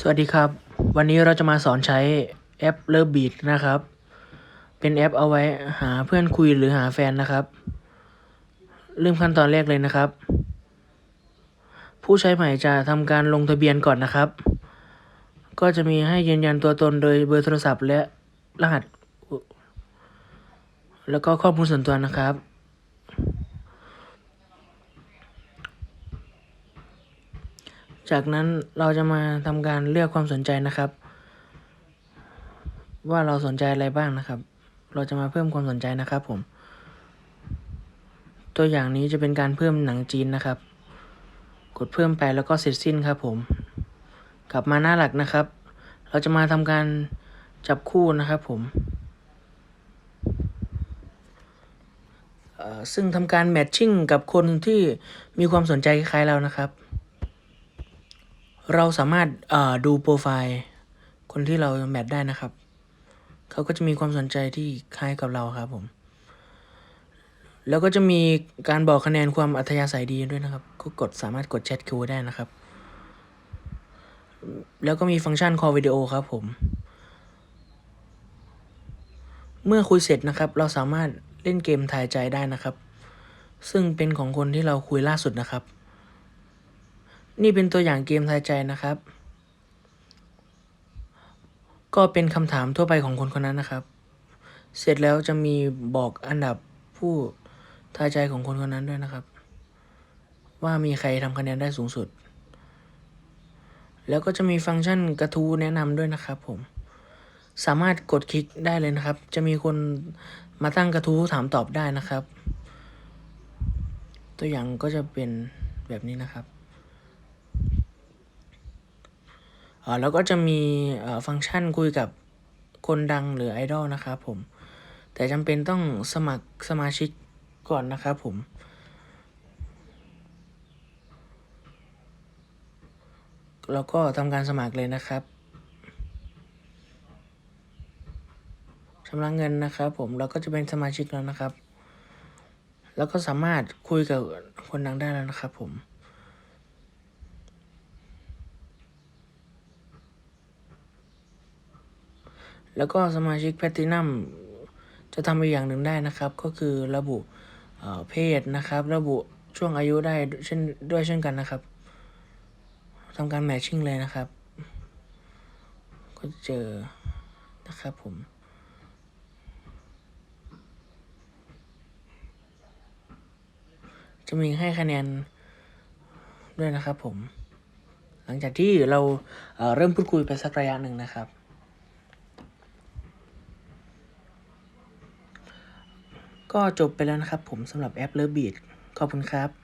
สวัสดีครับ วันนี้เราจะมาสอนใช้แอป Love Beat นะครับ เป็นแอปเอาไว้หาเพื่อนคุยหรือหาแฟนนะครับ เริ่มขั้นตอนแรกเลยนะครับ ผู้ใช้ใหม่จะทำการลงทะเบียนก่อนนะครับ ก็จะมีให้ยืนยันตัวตนโดยเบอร์โทรศัพท์และรหัส แล้วก็ข้อมูลส่วนตัวนะครับ จากนั้นเราจะมาทำการเลือกความสนใจนะครับ ว่าเราสนใจอะไรบ้างนะครับ เราจะมาเพิ่มความสนใจนะครับผม ตัวอย่างนี้จะเป็นการเพิ่มหนังจีนนะครับ กดเพิ่มไปแล้วก็เสร็จสิ้นครับผม กลับมาหน้าหลักนะครับ เราจะมาทำการจับคู่นะครับผมซึ่งทำการแมทชิ่งกับคนที่มีความสนใจคล้ายเรานะครับ เราสามารถดูโปรไฟล์คนที่เราแมทได้นะครับ เขาก็จะมีความสนใจที่คล้ายกับเราครับผม แล้วก็จะมีการบอกคะแนนความอัธยาศัยดีด้วยนะครับ ก็กดสามารถกดแชทคิวได้นะครับ แล้วก็มีฟังก์ชัน call video ครับผม เมื่อคุยเสร็จนะครับ เราสามารถเล่นเกมทายใจได้นะครับ ซึ่งเป็นของคนที่เราคุยล่าสุดนะครับ นี่เป็นตัวอย่างเกมทายใจนะครับ ก็เป็นคำถามทั่วไปของคนคนนั้นนะครับ เสร็จแล้วจะมีบอกอันดับผู้ทายใจของคนคนนั้นด้วยนะครับ ว่ามีใครทำคะแนนได้สูงสุด แล้วก็จะมีฟังก์ชันกระทู้แนะนำด้วยนะครับผม สามารถกดคลิกได้เลยนะครับ จะมีคนมาตั้งกระทู้ถามตอบได้นะครับ ตัวอย่างก็จะเป็นแบบนี้นะครับ อ่า แล้วก็จะมีฟังก์ชันคุยกับคนดังหรือไอดอลนะครับผม แต่จำเป็นต้องสมัครสมาชิกก่อนนะครับผมแล้วก็ทำการสมัครเลยนะครับชำระเงินนะครับ ผมเราก็จะเป็นสมาชิกแล้วนะครับ แล้วก็สามารถคุยกับคนดังได้แล้วนะครับผม แล้วก็สมาชิกแพลตินัมจะทำอีกอย่างหนึ่งได้นะครับ ก็คือระบุเเพศนะครับ ระบุช่วงอายุได้เช่นด้วยเช่นกันนะครับทำการแมทชิ่งเลยนะครับ ก็เจอนะครับผมจะมีให้คะแนนด้วยนะครับผม หลังจากที่เราเเริ่มพูดคุยไปสักระยะหนึ่งนะครับ ก็จบไปแล้วนะครับผมสำหรับแอปเลิฟบีดขอบคุณครับ